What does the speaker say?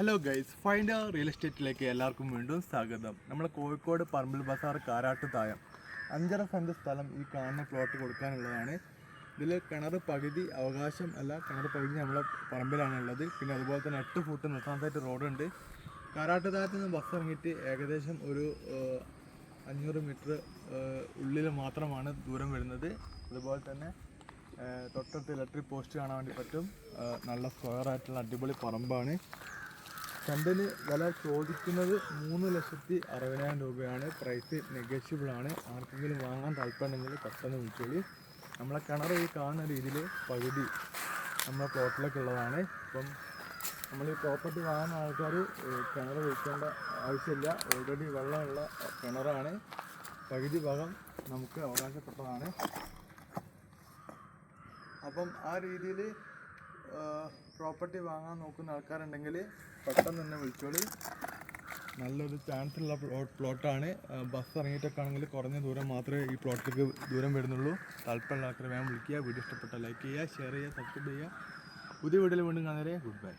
Hello guys find real എസ്റ്റേറ്റിലേക്ക് എല്ലാവർക്കും വീണ്ടും സ്വാഗതം. നമ്മൾ കോഴിക്കോട് പറമ്പിൽ ബസാർ കാരാട്ട് താഴം അഞ്ചര സെന്റ് സ്ഥലം ഈ കാണുന്ന പ്ലോട്ട് കൊടുക്കാനുള്ളതാണ്. ഇതിൽ കിണർ പകുതി അവകാശം അല്ല കിണർ പകുതി നമ്മളെ പറമ്പിലാണ് ഉള്ളത്. പിന്നെ അതുപോലെ തന്നെ എട്ട് ഫുട്ട് നിർത്താനായിട്ട് റോഡുണ്ട് കാരാട്ട് താഴത്ത് നിന്ന് ബസ് ഇറങ്ങിയിട്ട് ഏകദേശം ഒരു അഞ്ഞൂറ് മീറ്റർ ഉള്ളിൽ മാത്രമാണ് ദൂരം വരുന്നത്. അതുപോലെ തന്നെ തൊട്ടടുത്ത് ഇലക്ട്രിക് പോസ്റ്റ് കാണാൻ വേണ്ടി പറ്റും. നല്ല സ്ക്വയർ ആയിട്ടുള്ള അടിപൊളി പറമ്പാണ്. സെന്റിന് വില ചോദിക്കുന്നത് മൂന്ന് ലക്ഷത്തി അറുപതിനായിരം രൂപയാണ്. പ്രൈസ് നെഗോഷ്യബിൾ ആണ്. ആർക്കെങ്കിലും വാങ്ങാൻ താല്പര്യമുണ്ടെങ്കിൽ പെട്ടെന്ന് വിളിച്ചോളി. നമ്മളെ കിണർ ഈ കാണുന്ന രീതിയിൽ പകുതി നമ്മളെ പ്ലോട്ടിലൊക്കെ ഉള്ളതാണ്. ഇപ്പം നമ്മൾ ഈ പ്രോപ്പർട്ടി വാങ്ങുന്ന ആൾക്കാർ കിണർ വയ്ക്കേണ്ട ആവശ്യമില്ല. ഓൾറെഡി വെള്ളമുള്ള കിണറാണ്. പകുതി ഭാഗം നമുക്ക് അവകാശപ്പെട്ടതാണ്. അപ്പം ആ രീതിയിൽ പ്രോപ്പർട്ടി വാങ്ങാൻ നോക്കുന്ന ആൾക്കാരുണ്ടെങ്കിൽ പെട്ടെന്ന് തന്നെ വിളിച്ചോളി. നല്ലൊരു ചാൻസ് ഉള്ള പ്ലോട്ട് പ്ലോട്ടാണ് ബസ് ഇറങ്ങിയിട്ടൊക്കെ ആണെങ്കിൽ കുറഞ്ഞ ദൂരം മാത്രമേ ഈ പ്ലോട്ടിലേക്ക് ദൂരം വരുന്നുള്ളൂ. താല്പര്യമുള്ള ആൾക്കാരെ വേഗം വിളിക്കുക. വീഡിയോ ഇഷ്ടപ്പെട്ട ലൈക്ക് ചെയ്യുക ഷെയർ ചെയ്യുക സബ്സ്ക്രൈബ് ചെയ്യുക. പുതിയ വീഡിയോയിൽ വീണ്ടും കാണാൻ ഗുഡ് ബൈ